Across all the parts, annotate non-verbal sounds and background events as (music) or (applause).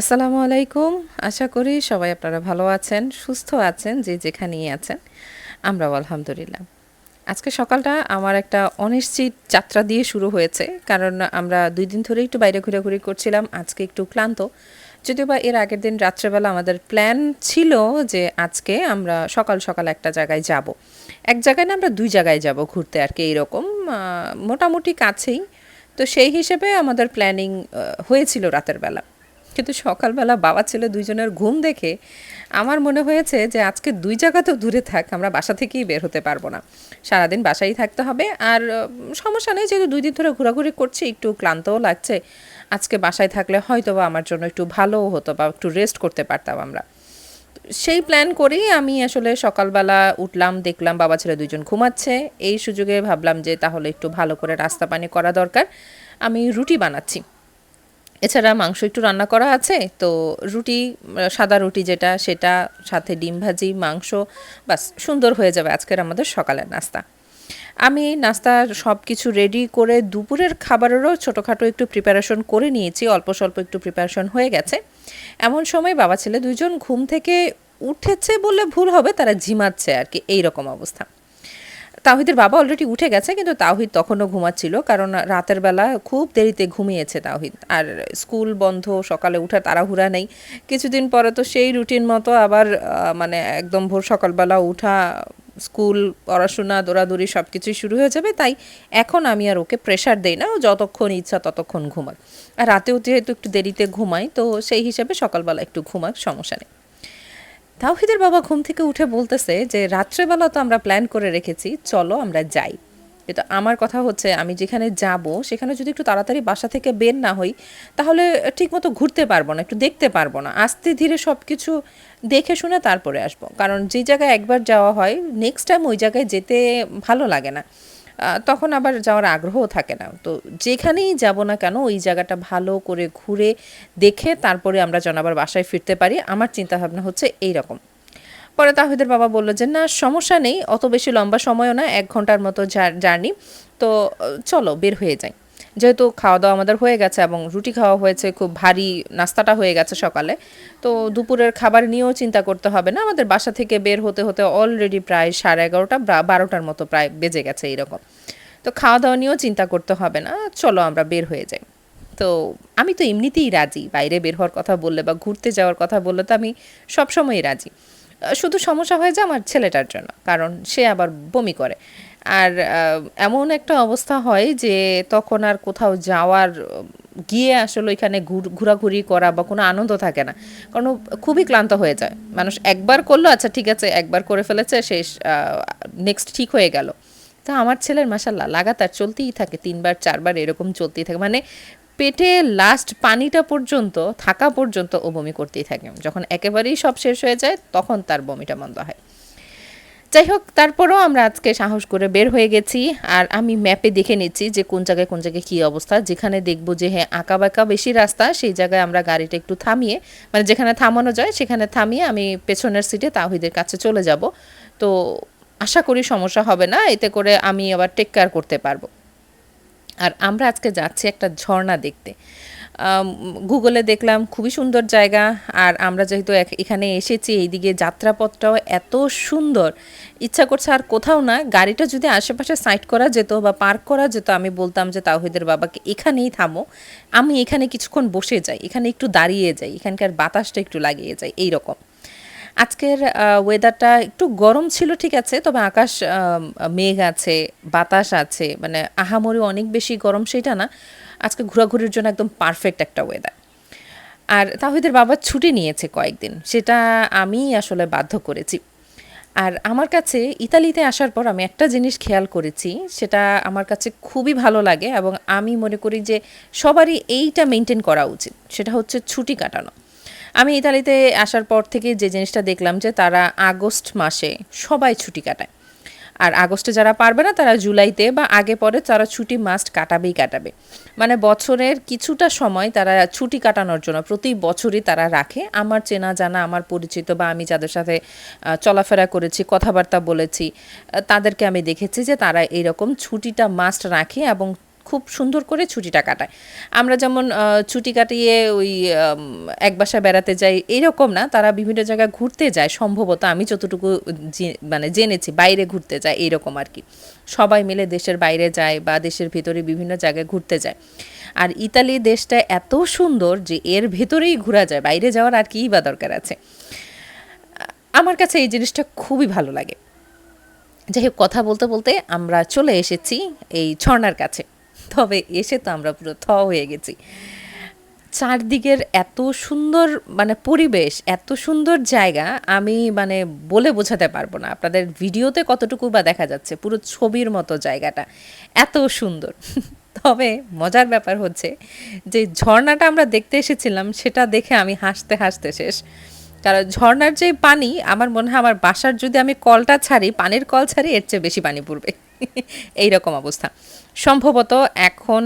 আসসালামু আলাইকুম। আশা করি সবাই আপনারা ভালো আছেন, সুস্থ আছেন, যে যেখানেই আছেন। আমরাও আলহামদুলিল্লাহ। আজকে সকালটা আমার একটা অনিশ্চিত যাত্রা দিয়ে শুরু হয়েছে, কারণ আমরা দুই দিন ধরে একটু বাইরে ঘোরাঘুরি করছিলাম, আজকে একটু ক্লান্ত। যদিও বা এর আগের দিন রাত্রেবেলা আমাদের প্ল্যান ছিল যে আজকে আমরা সকাল সকাল একটা জায়গায় যাব। এক জায়গায় না আমরা দুই জায়গায় যাব ঘুরতে আর কি এইরকম মোটামুটি কাছেই। তো সেই হিসেবে আমাদের প্ল্যানিং হয়েছিল রাতের বেলা। কিন্তু সকালবেলা বাবা ছেলে দুইজনের ঘুম দেখে আমার মনে হয়েছে যে আজকে দুই জায়গা তো দূরে থাক, আমরা বাসা থেকেই বের হতে পারব না। সারাদিন বাসায় থাকতে হবে আর সমস্যা নেই যেহেতু দুই দিন ধরে ঘোরাঘুরি করছি, একটু ক্লান্তও লাগছে। আজকে বাসায় থাকলে হয়তো বা আমার জন্য একটু ভালোও হতো বা একটু রেস্ট করতে পারতাম আমরা। সেই প্ল্যান করেই আমি আসলে সকালবেলা উঠলাম, দেখলাম বাবা ছেলে দুজন ঘুমাচ্ছে। এই সুযোগে ভাবলাম যে তাহলে একটু ভালো করে রাস্তা পানি করা দরকার। আমি রুটি বানাচ্ছি। এছাড়া মাংস একটু রান্না করা আছে, তো রুটি, সাদা রুটি যেটা, সেটা, সাথে ডিম ভাজি, মাংস, বাস সুন্দর হয়ে যাবে আজকের আমাদের সকালের নাস্তা। আমি নাস্তা সব কিছু রেডি করে দুপুরের খাবারেরও ছোটোখাটো একটু প্রিপারেশন করে নিয়েছি, অল্প স্বল্প একটু প্রিপারেশন হয়ে গেছে। এমন সময় বাবা ছেলে দুজন ঘুম থেকে উঠেছে বললে ভুল হবে, তারা ঝিমাচ্ছে আর কি এই রকম অবস্থা। তাহিদের বাবা অলরেডি উঠে গেছে, কিন্তু তাহিদ তখনও ঘুমাচ্ছিল, কারণ রাতের বেলা খুব দেরিতে ঘুমিয়েছে তাহিদ আর স্কুল বন্ধ, সকালে উঠার তাড়াহুড়া নেই। কিছুদিন পরে তো সেই রুটিন মতো আবার মানে একদম ভোর সকালবেলা উঠা, স্কুল, পড়াশোনা, দৌড়াদৌড়ি সব কিছুই শুরু হয়ে যাবে। তাই এখন আমি আর ওকে প্রেশার দেই না, ও যতক্ষণ ইচ্ছা ততক্ষণ ঘুমাক। আর রাতেও যেহেতু একটু দেরিতে ঘুমাই তো সেই হিসাবে সকালবেলা একটু ঘুমাক, সমস্যা নেই। তাওহিদের বাবা ঘুম থেকে উঠে বলতেছে যে, রাত্রেবেলা তো আমরা প্ল্যান করে রেখেছি, চলো আমরা যাই। কিন্তু আমার কথা হচ্ছে, আমি যেখানে যাব, সেখানে যদি একটু তাড়াতাড়ি বাসা থেকে বের না হই, তাহলে ঠিকমতো ঘুরতে পারব না, একটু দেখতে পারব না। আস্তে ধীরে সব কিছু দেখে শুনে তারপরে আসব। কারণ যে জায়গায় একবার যাওয়া হয় নেক্সট টাইম ওই জায়গায় যেতে ভালো লাগে না। তখন আবার যাওয়ার আগ্রহ থাকে না। তো যেখানেই যাব না কেন, ওই জায়গাটা ভালো করে ঘুরে দেখে তারপরে আমরা যেন আবার বাসায় ফিরতে পারি। আমার চিন্তাভাবনা হচ্ছে এই রকম পরে তাহিদের বাবা বলল যে, না, সমস্যা নেই। অত বেশি লম্বা সময়ও না, এক ঘণ্টার মতো জার্নি। তো, চলো, বের হয়ে যাই। যেহেতু খাওয়া দাওয়া আমাদের হয়ে গেছে এবং রুটি খাওয়া হয়েছে, খুব ভারী নাস্তাটা হয়ে গেছে সকালে, তো দুপুরের খাবার নিয়েও চিন্তা করতে হবে না। আমাদের বাসা থেকে বের হতে হতে অলরেডি প্রায় সাড়ে এগারোটা বারোটার মতো প্রায় বেজে গেছে এইরকম। তো খাওয়া দাওয়া নিয়েও চিন্তা করতে হবে না, চলো আমরা বের হয়ে যাই। তো আমি তো এমনিতেই রাজি, বাইরে বের হওয়ার কথা বললে বা ঘুরতে যাওয়ার কথা বললে তো আমি সবসময়ই রাজি। শুধু সমস্যা হয়ে যায় আমার ছেলেটার জন্য, কারণ সে আবার বমি করে। আর এমন একটা অবস্থা হয় যে তখন আর কোথাও যাওয়ার, গিয়ে আসলে ওইখানে ঘুর- ঘোরাঘুরি করা বা কোনো আনন্দ থাকে না। কারণ খুবই ক্লান্ত হয়ে যায়। মানুষ একবার করল আচ্ছা ঠিক আছে, একবার করে ফেলেছে, শেষ নেক্সট ঠিক হয়ে গেল। তা আমার ছেলের মাসাল্লাহ লাগাতার চলতেই থাকে, তিনবার, চারবার এরকম চলতেই থাকে। মানে পেটে লাস্ট পানিটা পর্যন্ত, থাকা পর্যন্ত ও বমি করতেই থাকে। যখন একেবারেই সব শেষ হয়ে যায়, তখন তার বমিটা বন্ধ হয়। যাই হোক তারপরেও আমরা আজকে সাহস করে বের হয়ে গেছি আর আমি ম্যাপে দেখে নিচ্ছি যে কোন জায়গায় কোন জায়গায় কী অবস্থা। যেখানে দেখব যে হ্যাঁ আঁকা বাঁকা বেশি রাস্তা, সেই জায়গায় আমরা গাড়িটা একটু থামিয়ে মানে যেখানে থামানো যায় সেখানে থামিয়ে আমি পেছনের সিটে তাহিদের কাছে চলে যাব। তো আশা করি সমস্যা হবে না, এতে করে আমি আবার টেক কেয়ার করতে পারব। আর আমরা আজকে যাচ্ছি একটা ঝর্ণা দেখতে। গুগলে দেখলাম, খুবই সুন্দর জায়গা। আর আমরা যেহেতু এখানে এসেছি, এইদিকে যাত্রাপথটাও এত সুন্দর। ইচ্ছা করছে আর কোথাও না, গাড়িটা যদি আশেপাশে সাইড করা যেত বা পার্ক করা যেত, আমি বলতাম যে তাহিদের বাবাকে এখানেই থামো। আমি এখানে কিছুক্ষণ বসে যাই, এখানে একটু দাঁড়িয়ে যাই, এখানকার বাতাসটা একটু লাগিয়ে যাই। এই রকম আজকের ওয়েদারটা একটু গরম ছিল, ঠিক আছে, তবে আকাশ মেঘ আছে, বাতাস আছে মানে আহামরি অনেক বেশি গরম সেটা না। আজকে ঘোরাঘুরির জন্য একদম পারফেক্ট একটা ওয়েদার আর তাহিদের বাবা ছুটি নিয়েছে কয়েকদিন, সেটা আমি আসলে বাধ্য করেছি। আর আমার কাছে ইতালিতে আসার পর আমি একটা জিনিস খেয়াল করেছি, সেটা আমার কাছে খুবই ভালো লাগে এবং আমি মনে করি যে সবারই এইটা মেনটেন করা উচিত, সেটা হচ্ছে ছুটি কাটানো। আমি ইতালিতে আসার পর থেকে যে জিনিসটা দেখলাম যে তারা আগস্ট মাসে সবাই ছুটি কাটায়। আর আগস্টে যারা পারবে না, তারা জুলাইতে বা আগে পরে তারা ছুটি মাস্ট কাটাবেই কাটাবে। মানে বছরের কিছুটা সময় তারা ছুটি কাটানোর জন্য প্রতি বছরই তারা রাখে। আমার চেনা জানা, আমার পরিচিত বা আমি যাদের সাথে চলাফেরা করেছি, কথাবার্তা বলেছি তাদেরকে আমি দেখেছি যে তারা এইরকম ছুটিটা মাস্ট রাখে এবং খুব সুন্দর করে ছুটিটা কাটায়। আমরা যেমন ছুটি কাটিয়ে ওই এক বাসা বেড়াতে যাই, এরকম না, তারা বিভিন্ন জায়গায় ঘুরতে যায়। সম্ভবত আমি যতটুকু মানে জেনেছি, বাইরে ঘুরতে যায় এইরকম আর কি। সবাই মিলে দেশের বাইরে যায় বা দেশের ভিতরে বিভিন্ন জায়গায় ঘুরতে যায়। আর ইতালি দেশটা এত সুন্দর যে এর ভেতরেই ঘোরা যায়, বাইরে যাওয়ার আর কিই বা দরকার আছে। আমার কাছে এই জিনিসটা খুবই ভালো লাগে। যাই হোক, কথা বলতে বলতে আমরা চলে এসেছি এই ঝর্ণার কাছে। তবে এসে তো আমরা পুরো থ হয়ে গেছি। চারদিকের এত সুন্দর মানে পরিবেশ, এত সুন্দর জায়গা আমি মানে বলে বোঝাতে পারব না। আপনাদের ভিডিওতে কতটুকু বা দেখা যাচ্ছে, পুরো ছবির মতো জায়গাটা, এত সুন্দর। তবে মজার ব্যাপার হচ্ছে যে ঝর্ণাটা আমরা দেখতে এসেছিলাম, সেটা দেখে আমি হাসতে হাসতে শেষ। কারণ ঝর্ণার যে পানি আমার মনে হয় আমার বাসার যদি আমি কলটা ছাড়ি পানির কল ছাড়ি এর চেয়ে বেশি পানি পড়বে। (laughs) এই রকম অবস্থা। সম্ভবত এখন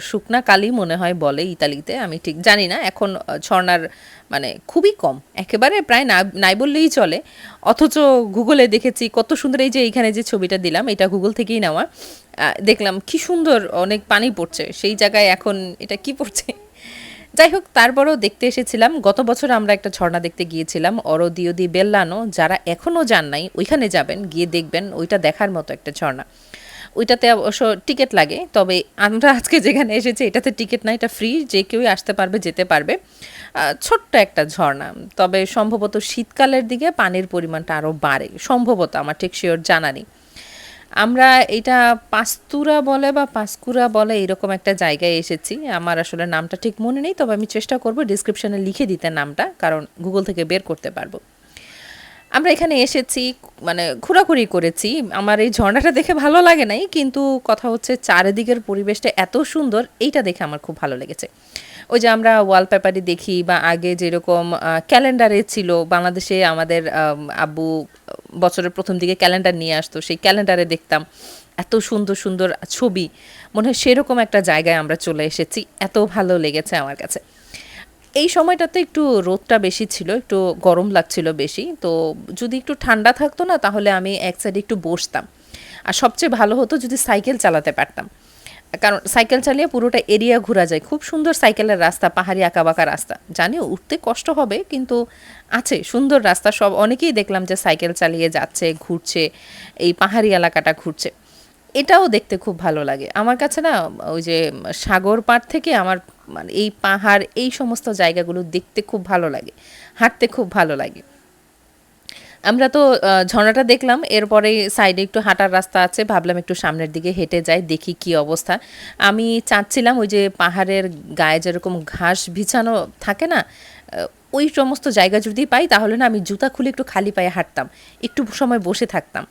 শুকনা কালি মনে হয় বলে ইতালিতে আমি ঠিক জানি না। এখন আহ, ঝর্ণার মানে খুবই কম। একেবারে প্রায় না নাই বললেই চলে। অথচ গুগলে দেখেছি কত সুন্দর এই যে এইখানে যে ছবিটা দিলাম এটা গুগল থেকেই নেওয়া। দেখলাম কি সুন্দর অনেক পানি পড়ছে। সেই জায়গায় এখন এটা কি পড়ছে? যাই হোক তারপরও দেখতে এসেছিলাম, গত বছর আমরা একটা ঝর্ণা দেখতে গিয়েছিলাম অরদিও দি বেল্লানো। যারা এখনও যান নাই, ওইখানে যাবেন, গিয়ে দেখবেন, ওইটা দেখার মতো একটা ঝর্ণা। ওইটাতে অবশ্য টিকিট লাগে, তবে আমরা আজকে যেখানে এসেছি, এটাতে টিকিট না, এটা ফ্রি, যে কেউই আসতে পারবে, যেতে পারবে। ছোট্ট একটা ঝর্ণা। তবে সম্ভবত শীতকালের দিকে পানির পরিমাণটা আরও বাড়ে, সম্ভবত, আমার ঠিক শিওর জানা নেই। আমরা এটা পাস্তুরা বলে বা পাস্কুরা বলে এরকম একটা জায়গায় এসেছি। আমার আসলে নামটা ঠিক মনে নেই, তবে আমি চেষ্টা করব ডিসক্রিপশনে লিখে দিতে নামটা, কারণ গুগল থেকে বের করতে পারব। আমরা এখানে এসেছি মানে ঘোরাঘুরি করেছি। আমার এই ঝর্ণাটা দেখে ভালো লাগে নাই, কিন্তু কথা হচ্ছে চারিদিকের পরিবেশটা এত সুন্দর, এইটা দেখে আমার খুব ভালো লেগেছে। ওই যে আমরা ওয়ালপেপারে দেখি বা আগে যেরকম ক্যালেন্ডারে ছিল, বাংলাদেশে আমাদের আব্বু বছরের প্রথম দিকে ক্যালেন্ডার নিয়ে আসতো, সেই ক্যালেন্ডারে দেখতাম এত সুন্দর সুন্দর ছবি। মনে হয় সেরকম একটা জায়গায় আমরা চলে এসেছি, এত ভালো লেগেছে আমার কাছে। এই সময়টাতে একটু রোদটা বেশি ছিল, একটু গরম লাগছিল বেশি, তো যদি একটু ঠান্ডা থাকতো না, তাহলে আমি এক সাইডে একটু বসতাম। আর সবচেয়ে ভালো হতো যদি সাইকেল চালাতে পারতাম। কারণ সাইকেল চালিয়ে পুরোটা এরিয়া ঘোরা যায়। খুব সুন্দর সাইকেলের রাস্তা, পাহাড়ি আঁকাবাঁকা রাস্তা। জানি উঠতে কষ্ট হবে, কিন্তু আছে, সুন্দর রাস্তা। সব অনেকেই দেখলাম যে সাইকেল চালিয়ে যাচ্ছে, ঘুরছে, এই পাহাড়ি এলাকাটা ঘুরছে। এটাও দেখতে খুব ভালো লাগে। আমার কাছে না, ওই যে সাগর পাড় থেকে আমার মানে এই পাহাড়, এই সমস্ত জায়গাগুলো দেখতে খুব ভালো লাগে। হাঁটতে খুব ভালো লাগে। আমরা তো ঝর্ণাটা দেখলাম, এরপরে সাইডে একটু হাঁটার রাস্তা আছে, ভাবলাম একটু সামনের দিকে হেঁটে যাই, দেখি কি অবস্থা। আমি চাচ্ছিলাম ওই যে পাহাড়ের গায়ে যেরকম ঘাস বিছানো থাকে না ওই সমস্ত জায়গা যদি পাই, তাহলে না আমি জুতা খুলে একটু খালি পায়ে হাঁটতাম, একটু সময় বসে থাকতাম।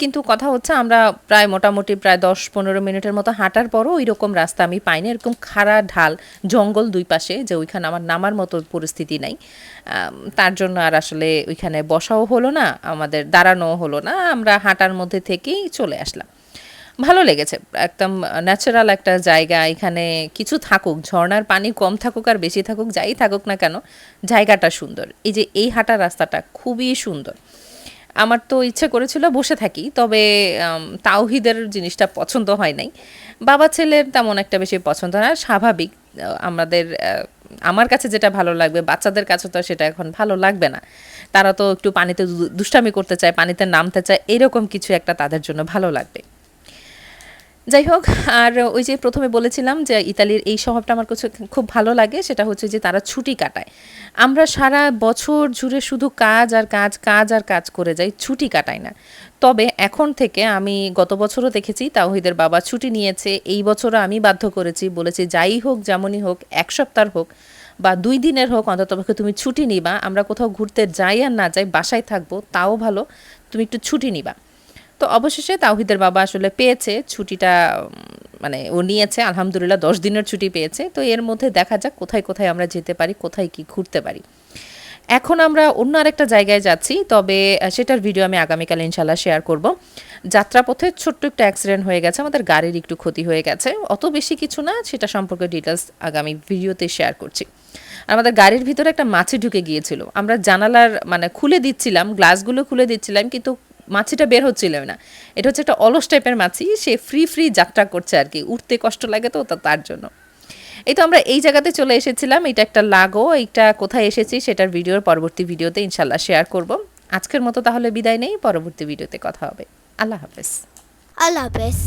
কিন্তু কথা হচ্ছে আমরা প্রায় মোটামুটি প্রায় দশ পনেরো মিনিটের মতো হাঁটার পরও ওই রকম রাস্তা আমি পাইনি। এরকম খাড়া ঢাল, জঙ্গল দুই পাশে যে ওইখানে আমার নামার মতো পরিস্থিতি নাই। তার জন্য আর আসলে ওইখানে বসাও হলো না, আমাদের দাঁড়ানোও হলো না, আমরা হাঁটার মধ্যে থেকেই চলে আসলাম। ভালো লেগেছে, একদম ন্যাচারাল একটা জায়গা, এখানে কিছু থাকুক ঝর্নার পানি কম থাকুক আর বেশি থাকুক, যাই থাকুক না কেন, জায়গাটা সুন্দর। এই যে এই হাঁটার রাস্তাটা খুবই সুন্দর। আমার তো ইচ্ছে করেছিল বসে থাকি, তবে তাওহিদের জিনিসটা পছন্দ হয় নাই। বাবা ছেলের তেমন একটা বেশি পছন্দ না, স্বাভাবিক আমাদের আমার কাছে যেটা ভালো লাগবে, বাচ্চাদের কাছে তো সেটা এখন ভালো লাগবে না। তারা তো একটু পানিতে দুষ্টামি করতে চায়, পানিতে নামতে চায়, এরকম কিছু একটা তাদের জন্য ভালো লাগবে। যাই হোক, আর ওই যে প্রথমে বলেছিলাম যে ইতালির এই স্বভাবটা আমার কাছে খুব ভালো লাগে, সেটা হচ্ছে যে তারা ছুটি কাটায়। আমরা সারা বছর জুড়ে শুধু কাজ আর কাজ কাজ আর কাজ করে যাই, ছুটি কাটাই না। তবে এখন থেকে আমি গত বছরও দেখেছি তাওহিদের বাবা ছুটি নিয়েছে, এই বছরও আমি বাধ্য করেছি, বলেছি যাই হোক, যেমনই হোক, এক সপ্তাহ হোক বা দুই দিনের হোক অন্ততপক্ষে তুমি ছুটি নিবা, আমরা কোথাও ঘুরতে যাই আর না যাই, বাসায় থাকব, তাও ভালো, তুমি একটু ছুটি নিবা। তো অবশেষে তাওহিদের বাবা আসলে পেয়েছে, ছুটিটা মানে ও নিয়েছে, আলহামদুলিল্লাহ দশ দিনের ছুটি পেয়েছে। তো এর মধ্যে দেখা যাক কোথায় কোথায় আমরা যেতে পারি, কোথায় কি ঘুরতে পারি। এখন আমরা অন্য আরেকটা জায়গায় যাচ্ছি, তবে সেটার ভিডিও আমি আগামীকাল ইনশাল্লাহ শেয়ার করব। যাত্রাপথে ছোট্ট একটা অ্যাক্সিডেন্ট হয়ে গেছে, আমাদের গাড়ির একটু ক্ষতি হয়ে গেছে। অত বেশি কিছু না, সেটা সম্পর্কে ডিটেলস আগামী ভিডিওতে শেয়ার করছি। আমাদের গাড়ির ভিতরে একটা মাছি ঢুকে গিয়েছিল। আমরা জানালার মানে খুলে দিচ্ছিলাম গ্লাসগুলো খুলে দিচ্ছিলাম, কিন্তু মাছিটা বের হচ্ছিল না। এটা হচ্ছে একটা অলস টাইপের মাছি, সে ফ্রি ফ্রি যাত্রা করছে আর কি। উঠতে কষ্ট লাগে তো তার জন্য। এই তো আমরা এই জায়গাতে চলে এসেছিলাম। এটা একটা লাগো, এইটা কোথায় এসেছি সেটার ভিডিওর পরবর্তী ভিডিওতে ইনশাল্লাহ শেয়ার করব। আজকের মতো তাহলে বিদায় নেই, পরবর্তী ভিডিওতে কথা হবে। আল্লাহ হাফেজ। আল্লাহ হাফেজ।